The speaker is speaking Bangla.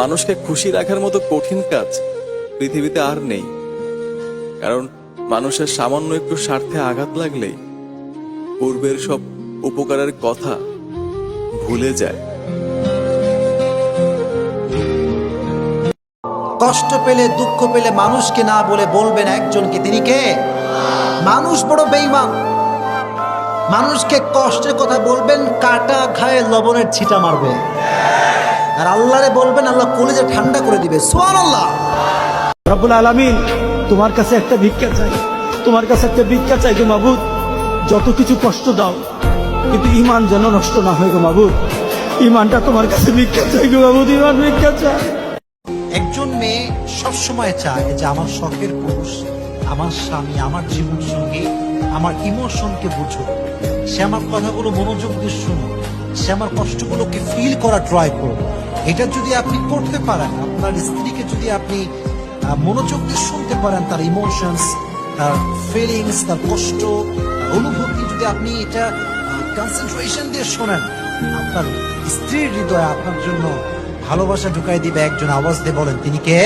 মানুষকে খুশি রাখার মতো কঠিন কাজ পৃথিবীতে আর নেই। কারণ মানুষের সামান্য একটু স্বার্থে আঘাত লাগলেই পূর্বের সব উপকারের কথা ভুলে যায়। কষ্ট পেলে, দুঃখ পেলে মানুষকে না বলে বলবেন একজনকে, তিনি কে? মানুষ বড় বেইমান মানুষকে কষ্টের কথা বলবেন, কাটা খায় লবণের ছিটা মারবে আর আল্লাহরে বলবেন আল্লাহ কলেজে ঠান্ডা করে দিবে। সোয়ান আল্লাহ রব্বুল আলমিন তোমার কাছে একটা ভিক্ষা চাই। তোমার কাছে একটা ভিক্ষা চাই গো মাবুদ। যত কিছু কষ্ট দাও কিন্তু ইমান যেন নষ্ট না হয় গো মাবুদ। ইমানটা তোমার কাছে ভিক্ষা চাই গো মাবুদ ইমান ভিক্ষা চাই। একজন মেয়ে সবসময় চায় যে আমার শখের পুরুষ আমার স্বামী আমার জীবন সঙ্গী আমার ইমোশনকে বুঝুক। সে আমার কথাগুলো মনোযোগ দিয়ে শুনুক। সে আমার কষ্টগুলোকে ফিল করা ট্রাই করুক। এটা যদি আপনি করতে পারেন, আপনার স্ত্রীকে যদি আপনি মনোযোগ দিয়ে শুনতে পারেন তার ইমোশনস তার ফিলিংস তার কষ্ট অনুভূতি, যদি আপনি এটা কনসেন্ট্রেশন দিয়ে শোনেন, আপনার স্ত্রীর হৃদয়ে আপনার জন্য ভালোবাসা ঢুকাই দিবে, একজন আওয়াজ দিয়ে বলেন, তিনি কে?